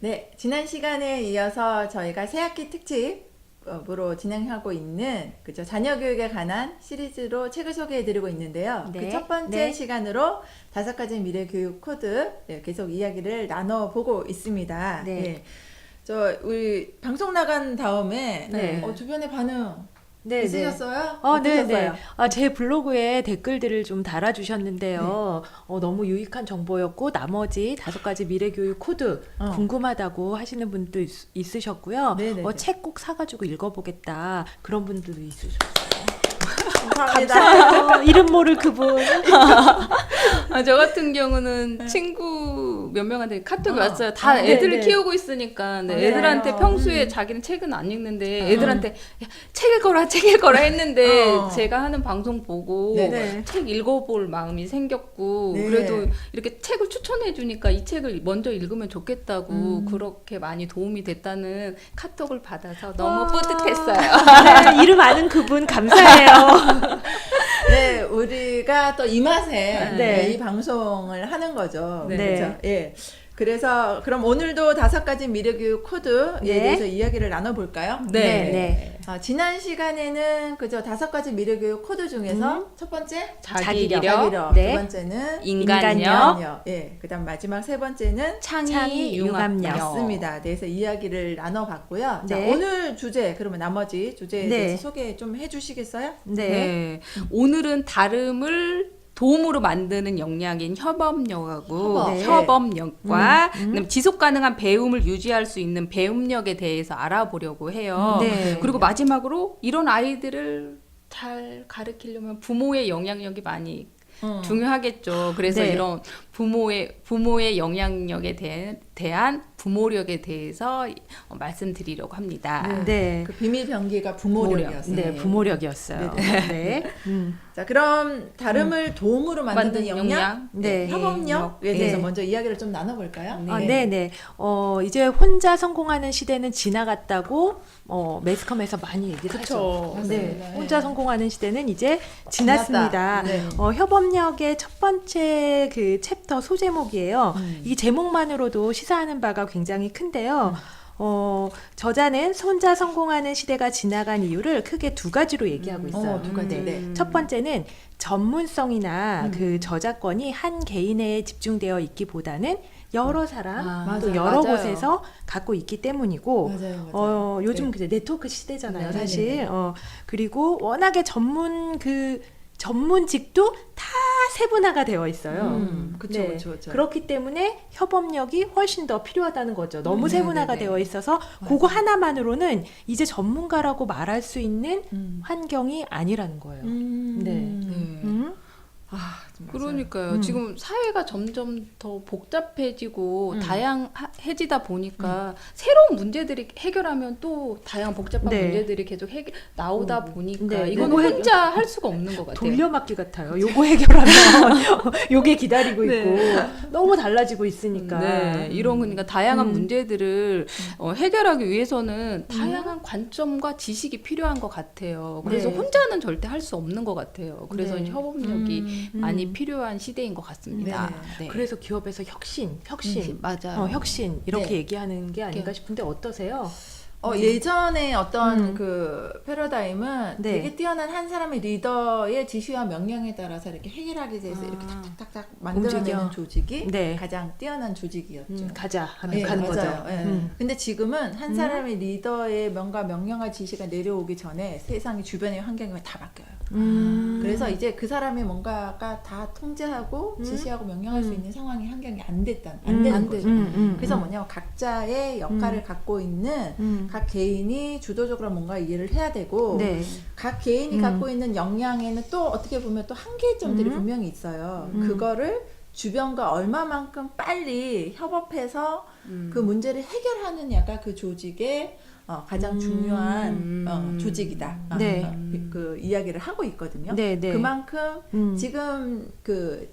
네, 지난 시간에 이어서 저희가 새학기 특집으로 진행하고 있는 그죠 자녀 교육에 관한 시리즈로 책을 소개해드리고 있는데요. 네, 그 첫 번째 네. 시간으로 다섯 가지 미래 교육 코드 네, 계속 이야기를 나눠 보고 있습니다. 네. 예. 저 우리 방송 나간 다음에 네. 어, 주변의 반응 네, 있으셨어요? 어, 네? 네. 아, 제 블로그에 댓글들을 좀 달아주셨는데요. 어, 너무 유익한 정보였고, 나머지 다섯 가지 미래교육 코드 어. 궁금하다고 하시는 분도 있, 있으셨고요. 네, 네, 어, 네. 책꼭 사가지고 읽어보겠다. 그런 분들도 있으셨어요. 감사합니다. 이름 모를 그분. 아, 저 같은 경우는 친구 몇 명한테 카톡이 어. 왔어요. 다 아, 네, 애들을 네. 키우고 있으니까 네, 맞아요. 애들한테 평소에 음. 자기는 책은 안 읽는데 어. 애들한테 야, 책 읽어라, 책 읽어라 했는데 어. 제가 하는 방송 보고 네, 네. 책 읽어볼 마음이 생겼고 네. 그래도 이렇게 책을 추천해 주니까 이 책을 먼저 읽으면 좋겠다고 음. 그렇게 많이 도움이 됐다는 카톡을 받아서 너무 와. 뿌듯했어요. 네, 이름 아는 그분 감사해요. 네, 우리가 또 이 맛에 네. 네, 이 방송을 하는 거죠. 네. 그렇죠? 예. 그래서 그럼 오늘도 다섯 가지 미래교육 코드에 네. 대해서 이야기를 나눠볼까요? 네. 네. 아, 지난 시간에는 그죠 다섯 가지 미래교육 코드 중에서 음. 첫 번째 자기력, 자기력, 네. 두 번째는 인간력, 인간력, 예, 그다음 마지막 세 번째는 창의, 창의, 융합력. 융합력. 맞습니다. 그래서 이야기를 나눠봤고요. 자, 네. 오늘 주제 그러면 나머지 주제에 네. 대해서 소개 좀 해주시겠어요? 네. 네. 오늘은 다름을 도움으로 만드는 역량인 협업력하고 협업. 네. 협업력과 음, 음. 지속 가능한 배움을 유지할 수 있는 배움력에 대해서 알아보려고 해요. 네. 그리고 마지막으로 이런 아이들을 잘 가르치려면 부모의 영향력이 많이 어. 중요하겠죠. 그래서 네. 이런 부모의 부모의 영향력에 대한, 대한 부모력에 대해서 어, 말씀드리려고 합니다. 네. 그 비밀 병기가 부모력이었어요. 네, 부모력이었어요. 네네. 네. 음. 자, 그럼 다름을 도움으로 만드는 만드는 역량? 네. 협업력에 네. 대해서 네. 먼저 이야기를 좀 나눠볼까요? 네. 아, 네 네. 어, 이제 혼자 성공하는 시대는 지나갔다고, 어, 매스컴에서 많이 얘기를 그쵸. 하죠. 네. 맞습니다. 혼자 성공하는 시대는 이제 지났습니다. 네. 어, 협업력의 첫 번째 그 챕터 소제목이에요. 음. 이 제목만으로도 시사하는 바가 굉장히 큰데요. 어, 저자는 혼자 성공하는 시대가 지나간 이유를 크게 두 가지로 얘기하고 있어요. 어, 두 가지. 음. 네. 첫 번째는 전문성이나 음. 그 저작권이 한 개인에 집중되어 있기보다는 여러 사람 아, 또 맞아요. 여러 맞아요. 곳에서 갖고 있기 때문이고 맞아요. 어, 요즘 네. 그 네트워크 시대잖아요, 네, 사실. 네, 네. 어, 그리고 워낙에 전문 그 전문직도 다 세분화가 되어 있어요. 음, 그쵸, 네. 그쵸, 그쵸. 그렇기 때문에 협업력이 훨씬 더 필요하다는 거죠. 너무 음, 세분화가 네, 네, 네. 되어 있어서 그거 하나만으로는 이제 전문가라고 말할 수 있는 음. 환경이 아니라는 거예요. 음. 네. 네. 음? 아. 그러니까요. 음. 지금 사회가 점점 더 복잡해지고 음. 다양해지다 보니까 새로운 문제들이 해결하면 또 다양한 복잡한 네. 문제들이 계속 해결, 나오다 보니까 네. 이거는 요거 해- 혼자 할 수가 없는 것 같아요. 돌려막기 같아요. 요거 해결하면 요게 기다리고 네. 있고 너무 달라지고 있으니까. 네, 이런 그러니까 다양한 음. 문제들을 어, 해결하기 위해서는 다양한 관점과 지식이 필요한 것 같아요. 그래서 네. 혼자는 절대 할 수 없는 것 같아요. 그래서 네. 협업력이 음. 많이 필요한 시대인 것 같습니다. 네. 그래서 기업에서 혁신, 혁신, 맞아요. 어, 혁신 이렇게 네. 얘기하는 게 아닌가 싶은데 어떠세요? 어, 예전에 어떤 음. 그 패러다임은 네. 되게 뛰어난 한 사람의 리더의 지시와 명령에 따라서 이렇게 해결하기 위해서 아. 이렇게 탁탁탁탁 만들어내는 움직여. 조직이 네. 가장 뛰어난 조직이었죠. 음, 가자 하면 예, 가는 맞아요. 거죠. 예. 음. 근데 지금은 한 음. 사람의 리더의 뭔가 명령과 지시가 내려오기 전에 세상이 주변의 환경이 다 바뀌어요. 음. 그래서 이제 그 사람의 뭔가가 다 통제하고 음. 지시하고 명령할 수 음. 있는 상황이 환경이 안 됐다, 음, 안 되는 안 거죠. 음, 음, 그래서 음. 뭐냐면 각자의 역할을 음. 갖고 있는 음. 각 개인이 주도적으로 뭔가 이해를 해야 되고 네. 각 개인이 음. 갖고 있는 역량에는 또 어떻게 보면 또 한계점들이 음. 분명히 있어요. 음. 그거를 주변과 얼마만큼 빨리 협업해서 음. 그 문제를 해결하는 약간 그 조직의 어, 가장 음. 중요한 어, 조직이다. 어, 네. 어, 그 이야기를 하고 있거든요. 네, 네. 그만큼 음. 지금 그이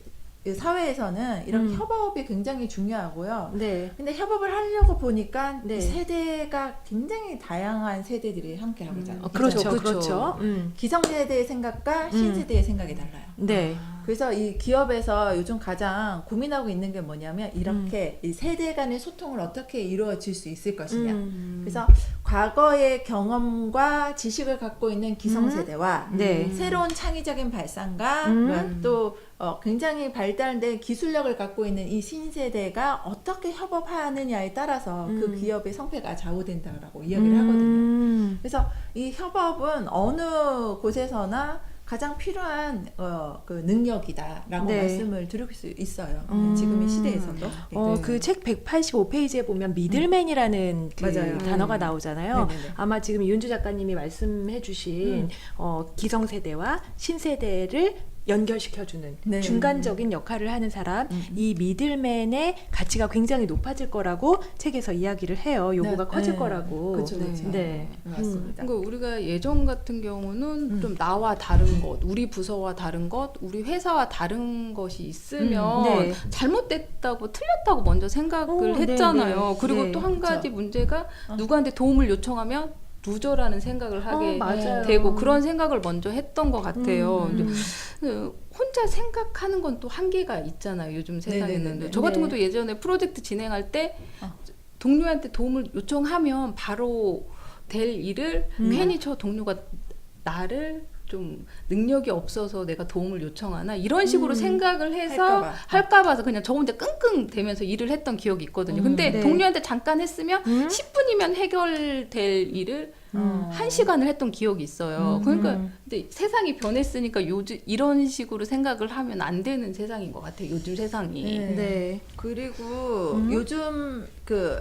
사회에서는 이런 음. 협업이 굉장히 중요하고요. 네. 근데 협업을 하려고 보니까 네. 이 세대가 굉장히 다양한 세대들이 함께 하고 있잖아요. 음, 그렇죠, 그렇죠. 그렇죠. 음. 기성세대의 생각과 음. 신세대의 생각이 달라요. 네. 그래서 이 기업에서 요즘 가장 고민하고 있는 게 뭐냐면 이렇게 음. 이 세대 간의 소통을 어떻게 이루어질 수 있을 것이냐. 음. 그래서 과거의 경험과 지식을 갖고 있는 기성세대와 네. 새로운 창의적인 발상과 음. 또 어, 굉장히 발달된 기술력을 갖고 있는 이 신세대가 어떻게 협업하느냐에 따라서 그 음. 기업의 성패가 좌우된다라고 이야기를 하거든요. 음. 그래서 이 협업은 어느 곳에서나 가장 필요한 어, 그 능력이다라고 네. 말씀을 드릴 수 있어요. 음. 지금의 시대에서도. 어, 네. 그책 185페이지에 보면 미들맨이라는 그 맞아요. 단어가 음. 나오잖아요. 네네네. 아마 지금 이윤주 작가님이 말씀해 주신 음. 어, 기성세대와 신세대를 연결시켜주는 네. 중간적인 역할을 하는 사람, 음. 이 미들맨의 가치가 굉장히 높아질 거라고 책에서 이야기를 해요. 요거가 네. 커질 네. 거라고. 그쵸, 그쵸. 네. 네, 맞습니다. 그러니까 우리가 예전 같은 경우는 음. 좀 나와 다른 것, 우리 부서와 다른 것, 우리 회사와 다른 것이 있으면 음, 네. 잘못됐다고 틀렸다고 먼저 생각을 어, 네, 했잖아요. 네. 그리고 네, 또한 가지 그쵸. 문제가 어. 누구한테 도움을 요청하면 루저라는 생각을 하게 어. 되고 그런 생각을 먼저 했던 것 같아요. 음. 그 혼자 생각하는 건 또 한계가 있잖아요. 요즘 세상에는. 저 같은 네. 것도 예전에 프로젝트 진행할 때 어. 동료한테 도움을 요청하면 바로 될 일을 음. 괜히 저 동료가 나를 좀 능력이 없어서 내가 도움을 요청하나 이런 식으로 음. 생각을 해서 할까봐. 할까 봐서 그냥 저 혼자 끙끙 대면서 일을 했던 기억이 있거든요. 음. 근데 네. 동료한테 잠깐 했으면 음? 10분이면 해결될 일을 음. 한 시간을 했던 기억이 있어요. 음. 그러니까 근데 세상이 변했으니까 요즘 이런 식으로 생각을 하면 안 되는 세상인 것 같아요. 요즘 세상이. 네. 네. 그리고 음. 요즘 그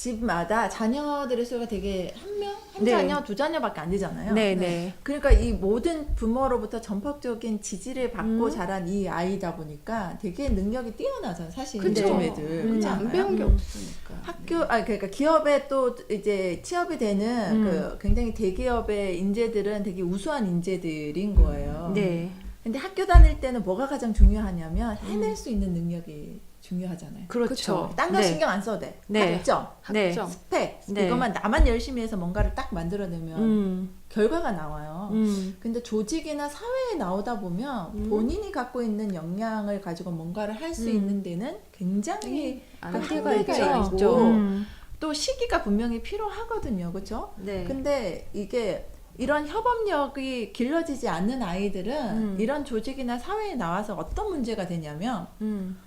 집마다 자녀들의 수가 되게 한 명, 한 네. 자녀, 두 자녀밖에 안 되잖아요. 네, 네. 그러니까 이 모든 부모로부터 전폭적인 지지를 받고 음. 자란 이 아이다 보니까 되게 능력이 뛰어나잖아요. 사실 그쵸. 요즘 애들 음. 그렇지 안? 배운 게 음. 없으니까. 학교 아 그러니까 기업에 또 이제 취업이 되는 음. 그 굉장히 대기업의 인재들은 되게 우수한 인재들인 거예요. 네. 근데 학교 다닐 때는 뭐가 가장 중요하냐면 해낼 수 있는 능력이 중요하잖아요. 그렇죠. 딴 거 네. 신경 안 써도 돼. 네. 학점, 네. 학점. 스펙 네. 이것만 나만 열심히 해서 뭔가를 딱 만들어내면 음. 결과가 나와요. 음. 근데 조직이나 사회에 나오다 보면 음. 본인이 갖고 있는 역량을 가지고 뭔가를 할수 음. 있는 데는 굉장히 안그 한계가 한계가 있죠. 있고 음. 또 시기가 분명히 필요하거든요. 그렇죠? 네. 근데 이게 이런 협업력이 길러지지 않는 아이들은 음. 이런 조직이나 사회에 나와서 어떤 문제가 되냐면 음.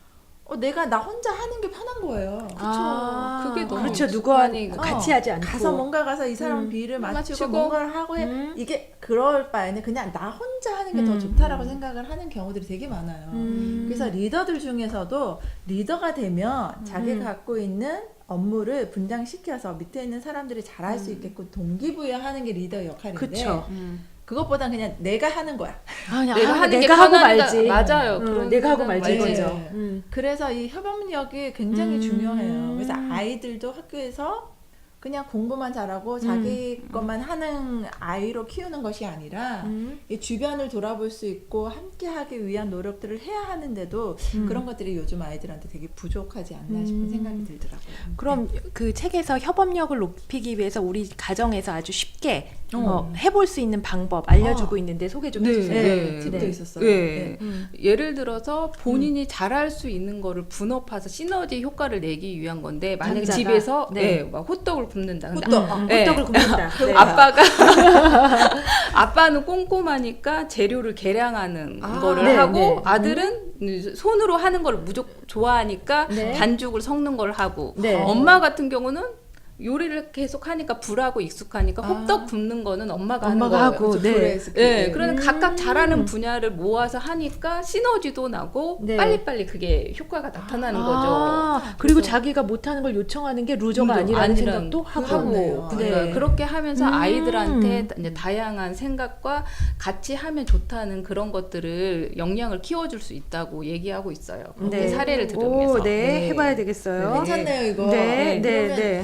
어, 내가 나 혼자 하는 게 편한 거예요. 아, 그게 너무 그렇죠. 누구와 많이 같이 어, 하지 않고 가서 뭔가 가서 이 사람 음. 비를 맞추고 맞추고. 뭔가를 하고 해. 음. 이게 그럴 바에는 그냥 나 혼자 하는 게 더 음. 좋다라고 생각을 하는 경우들이 되게 많아요. 음. 그래서 리더들 중에서도 리더가 되면 자기가 음. 갖고 있는 업무를 분장시켜서 밑에 있는 사람들이 잘할 수 있게끔 동기부여하는 게 리더의 역할인데 그쵸. 음. 그것보단 그냥 내가 하는 거야. 아니, 내가 아, 하는 게 내가 하고 말지. 맞아요. 음, 그런 내가 하고 말지 많이 거죠. 해요. 음. 그래서 이 협업력이 굉장히 음. 중요해요. 그래서 아이들도 학교에서 그냥 공부만 잘하고 자기 것만 하는 아이로 키우는 것이 아니라 음. 이 주변을 돌아볼 수 있고 함께하기 위한 노력들을 해야 하는데도 음. 그런 것들이 요즘 아이들한테 되게 부족하지 않나 싶은 음. 생각이 들더라고요. 그럼 그 책에서 협업력을 높이기 위해서 우리 가정에서 아주 쉽게 어. 어, 해볼 수 있는 방법 알려주고 어. 있는데 소개 좀 네, 해주세요. 네, 네. 네. 있었어요. 네. 네. 음. 예를 들어서 본인이 잘할 수 있는 거를 분업해서 시너지 효과를 내기 위한 건데 만약에 각자가? 집에서 네. 네. 막 호떡을 굽는다. 호떡. 음, 네. 호떡을 굽는다. 네. 아빠가 아빠는 꼼꼼하니까 재료를 계량하는 아, 거를 네, 하고 네. 아들은 손으로 하는 걸 무조건 좋아하니까 네. 반죽을 섞는 걸 하고 네. 엄마 같은 경우는 요리를 계속 하니까 불하고 익숙하니까 아. 호떡 굽는 거는 엄마가, 엄마가 하는 거예요. 하고, 네. 불에 스키. 네, 그러면 음. 각각 잘하는 분야를 모아서 하니까 시너지도 나고 네. 빨리빨리 그게 효과가 나타나는 거죠. 아, 그리고 그래서- 자기가 못하는 걸 요청하는 게 루저가 루저, 아니라는 생각도 하고. 그렇네요. 그러니까 네. 그렇게 하면서 음. 아이들한테 이제 다양한 생각과 같이 하면 좋다는 그런 것들을 역량을 키워줄 수 있다고 얘기하고 있어요. 네. 사례를 들으면서. 오, 네, 해봐야 되겠어요. 괜찮네요 이거. 네, 네, 네.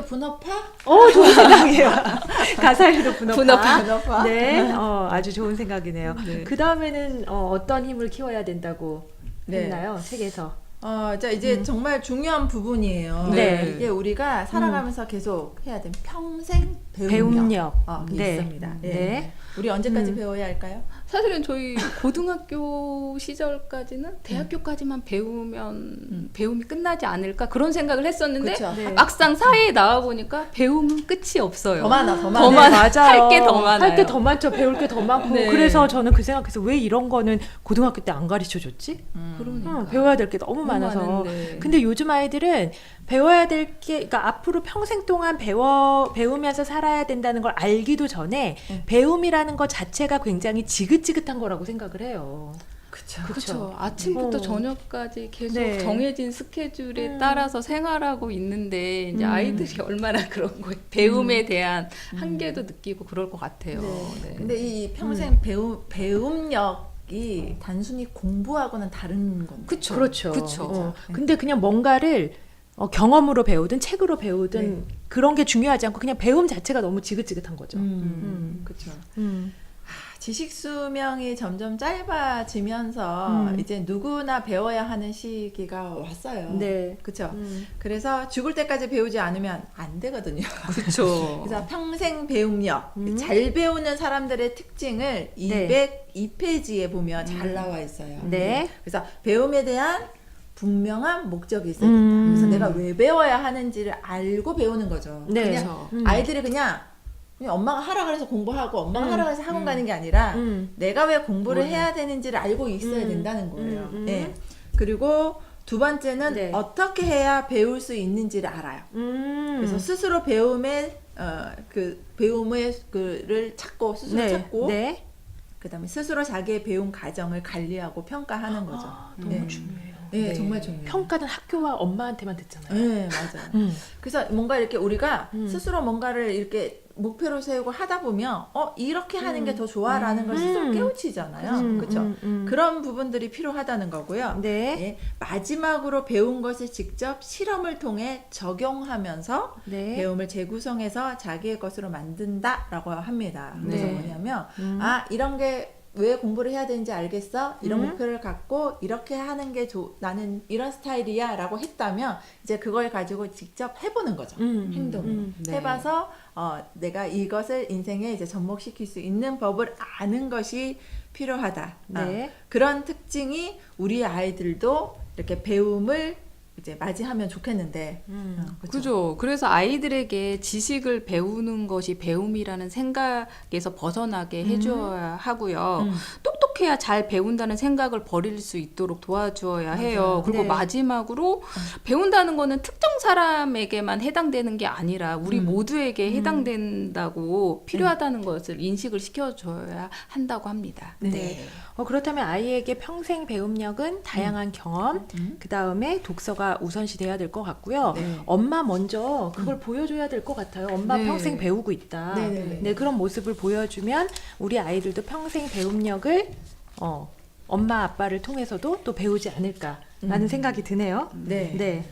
가사일도 분업화? 어, 좋은 생각이에요. 가사일도 분업화. 분업화. 분업화. 네, 어, 아주 좋은 생각이네요. 네. 그 다음에는 어, 어떤 힘을 키워야 된다고? 네. 했나요? 책에서. 어, 자 이제 정말 중요한 부분이에요. 음. 네. 이게 우리가 살아가면서 계속 해야 되는 평생 배움력, 배움력. 어, 게 네. 있습니다. 예. 네. 우리 언제까지 음. 배워야 할까요? 사실은 저희 고등학교 시절까지는 대학교까지만 배우면 배움이 끝나지 않을까 그런 생각을 했었는데 그쵸. 네. 막상 사회에 나와 보니까 배움은 끝이 없어요. 더 많아, 더 많아. 더 네, 많아. 맞아요. 할 게 더 많아요. 할 게 더 많죠. 배울 게 더 많고. 네. 그래서 저는 그 생각해서 왜 이런 거는 고등학교 때 안 가르쳐 줬지? 음. 그러니까. 응, 배워야 될 게 너무 너무 많아서. 많은데. 근데 요즘 아이들은 배워야 될 게, 그러니까 앞으로 평생 동안 배워, 배우면서 살아야 된다는 걸 알기도 전에 네. 배움이라는 것 자체가 굉장히 지긋지긋한 거라고 생각을 해요. 그쵸. 그렇죠. 아침부터 어. 저녁까지 계속 네. 정해진 스케줄에 음. 따라서 생활하고 있는데 이제 음. 아이들이 얼마나 그런 거에 배움에 대한 한계도 느끼고 그럴 것 같아요. 네. 근데 이 평생 배움 배움력 이 단순히 공부하고는 다른 건데. 그쵸. 그렇죠. 그쵸. 어, 네. 근데 그냥 뭔가를 어, 경험으로 배우든 책으로 배우든 그런 게 중요하지 않고 그냥 배움 자체가 너무 지긋지긋한 거죠. 음, 음. 그렇죠. 음. 지식 수명이 점점 짧아지면서 음. 이제 누구나 배워야 하는 시기가 왔어요. 네. 그렇죠. 음. 그래서 죽을 때까지 배우지 않으면 안 되거든요. 그렇죠. 그래서 평생 배움력, 음. 잘 배우는 사람들의 특징을 네. 202페이지에 보면 잘 나와 있어요. 네. 그래서 배움에 대한 분명한 목적이 있어야 된다. 음. 그래서 내가 왜 배워야 하는지를 알고 배우는 거죠. 네. 그냥 그렇죠. 음. 아이들이 그냥, 그냥 엄마가 하라 그래서 공부하고 엄마가 음. 하라 그래서 학원 가는 게 아니라 음. 내가 왜 공부를 몰라. 해야 되는지를 알고 있어야 음. 된다는 거예요. 음, 음. 예. 그리고 두 번째는 네. 어떻게 해야 배울 수 있는지를 알아요. 음. 그래서 스스로 배움의 어, 그 배움의 그를 찾고 스스로 네. 찾고 네. 그다음에 스스로 자기의 배움 과정을 관리하고 평가하는 거죠. 아, 너무 네. 중요해요. 네, 네. 정말 중요해요. 평가는 학교와 엄마한테만 듣잖아요. 네, 맞아요. 음. 그래서 뭔가 이렇게 우리가 음. 스스로 뭔가를 이렇게 목표로 세우고 하다 보면 어 이렇게 하는 게더 좋아라는 걸 스스로 음. 깨우치잖아요. 음, 그렇죠? 음, 음. 그런 부분들이 필요하다는 거고요. 네. 예, 마지막으로 배운 것을 직접 실험을 통해 적용하면서 네. 배움을 재구성해서 자기의 것으로 만든다라고 합니다. 그래서 네. 뭐냐면 음. 아 이런 게 왜 공부를 해야 되는지 알겠어? 이런 음. 목표를 갖고 이렇게 하는 게 조, 나는 이런 스타일이야 라고 했다면 이제 그걸 가지고 직접 해보는 거죠. 음. 행동을 음. 네. 해봐서 어, 내가 이것을 인생에 이제 접목시킬 수 있는 법을 아는 것이 필요하다. 네. 어, 그런 특징이 우리 아이들도 이렇게 배움을 이제 맞이하면 좋겠는데. 음. 어, 그쵸? 그죠. 그래서 아이들에게 지식을 배우는 것이 배움이라는 생각에서 벗어나게 해줘야 하고요. 음. 똑똑해야 잘 배운다는 생각을 버릴 수 있도록 도와주어야 해요. 그리고 네. 마지막으로 배운다는 거는 특정 사람에게만 해당되는 게 아니라 우리 음. 모두에게 해당된다고 필요하다는 것을 인식을 시켜줘야 한다고 합니다. 네. 어, 그렇다면 아이에게 평생 배움력은 다양한 경험, 음. 그 다음에 독서가 우선시 돼야 될 것 같고요. 네. 엄마 먼저 그걸 보여줘야 될 것 같아요. 엄마 네. 평생 배우고 있다. 네, 네, 네. 네, 그런 모습을 보여주면 우리 아이들도 평생 배움력을 어, 엄마 아빠를 통해서도 또 배우지 않을까라는 음. 생각이 드네요. 네. 네.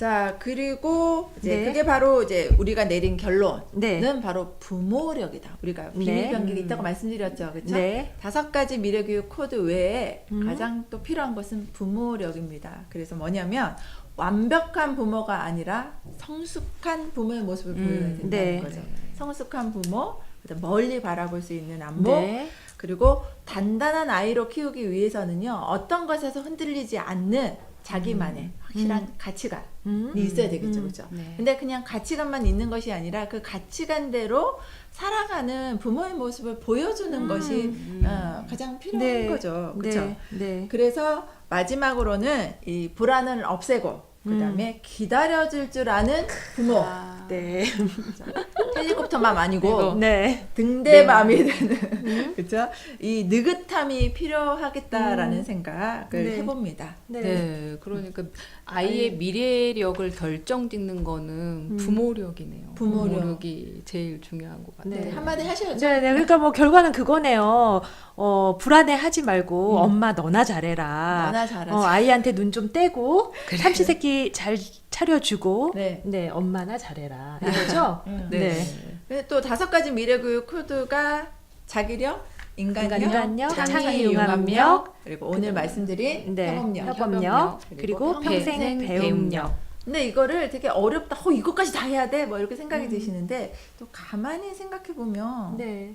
자 그리고 이제 네. 그게 바로 이제 우리가 내린 결론은 네. 바로 부모력이다. 우리가 비밀 네. 병기가 있다고 말씀드렸죠, 그렇죠? 네. 다섯 가지 미래 교육 코드 외에 음. 가장 또 필요한 것은 부모력입니다. 그래서 뭐냐면 완벽한 부모가 아니라 성숙한 부모의 모습을 음, 보여야 된다는 네. 거죠. 성숙한 부모, 멀리 바라볼 수 있는 안목, 네. 그리고 단단한 아이로 키우기 위해서는요 어떤 것에서 흔들리지 않는 자기만의 확실한 가치관이 음. 있어야 되겠죠, 음. 그렇죠? 네. 근데 그냥 가치관만 있는 것이 아니라 그 가치관대로 살아가는 부모의 모습을 보여주는 음. 것이 어, 가장 필요한 네. 거죠, 그렇죠? 네. 네. 그래서 마지막으로는 이 불안을 없애고 그다음에 기다려줄 줄 아는 부모, 아, 네. 헬리콥터맘 아니고. 네. 등대맘이 되는 그렇죠? 이 느긋함이 필요하겠다라는 생각을 네. 해봅니다. 네. 네, 그러니까 아이의 미래력을 결정짓는 거는 부모력이네요. 부모력. 이 제일 중요한 것 같아요. 네. 한마디 하셔야죠. 네, 네. 그러니까 뭐 결과는 그거네요. 어, 불안해하지 말고 음. 엄마 너나 잘해라. 너나 잘하지. 어, 아이한테 눈 좀 떼고 삼시세끼 잘 차려주고 네. 네, 엄마나 잘해라. 이거죠? 음. 네. 근데 또 다섯 가지 미래교육 코드가 자기력, 인간력, 인간력, 창의 융합력, 그리고 오늘 말씀드린 네, 협업력. 협업력, 그리고 평생 배움력. 근데 이거를 되게 어렵다. 어, 이것까지 다 해야 돼. 뭐 이렇게 생각이 음. 드시는데 또 가만히 생각해 보면 네.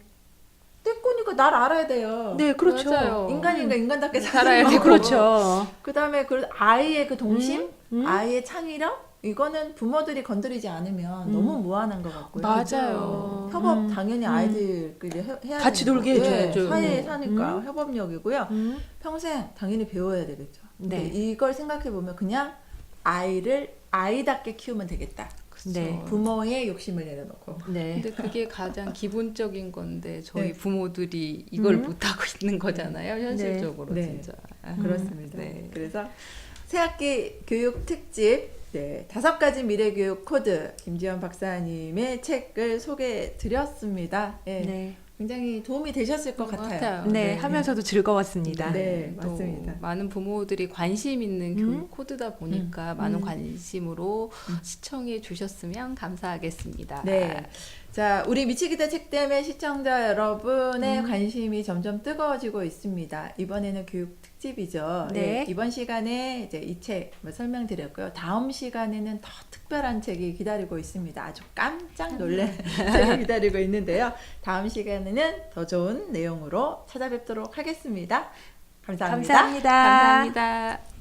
내 거니까 날 알아야 돼요. 네, 그렇죠. 맞아요. 인간인가 인간답게 살아야 살아야 되고. 그렇죠. 그다음에 그 아이의 그 동심, 음, 음. 아이의 창의력 이거는 부모들이 건드리지 않으면 음. 너무 무한한 것 같고요. 맞아요. 협업 음, 당연히 음. 아이들끼리 해, 해야 같이 놀게 거고. 해줘야죠. 네, 사회에 음. 사니까 음. 협업력이고요. 음. 평생 당연히 배워야 되겠죠. 네. 이걸 생각해 보면 그냥 아이를 아이답게 키우면 되겠다. 네. 부모의 욕심을 내려놓고. 네. 근데 그게 가장 기본적인 건데 저희 네. 부모들이 이걸 음. 못 하고 있는 거잖아요 현실적으로 네. 진짜 아, 그렇습니다. 네. 그래서 새학기 교육 특집 네, 다섯 가지 미래 교육 코드 김지현 박사님의 책을 소개해 드렸습니다. 예, 네. 굉장히 도움이 되셨을 것것 같아요. 같아요. 네, 하면서도 즐거웠습니다. 네, 또 맞습니다. 많은 부모들이 관심 있는 음. 교육 코드다 보니까 많은 음. 관심으로 음. 시청해 주셨으면 감사하겠습니다. 네. 자, 우리 미치기다 책 때문에 시청자 여러분의 음. 관심이 점점 뜨거워지고 있습니다. 이번에는 교육 특집이죠. 네. 예, 이번 시간에 이제 이 책 설명드렸고요. 다음 시간에는 더 특별한 책이 기다리고 있습니다. 아주 깜짝 놀랄 책이 기다리고 있는데요. 다음 시간에는 더 좋은 내용으로 찾아뵙도록 하겠습니다. 감사합니다. 감사합니다. 감사합니다.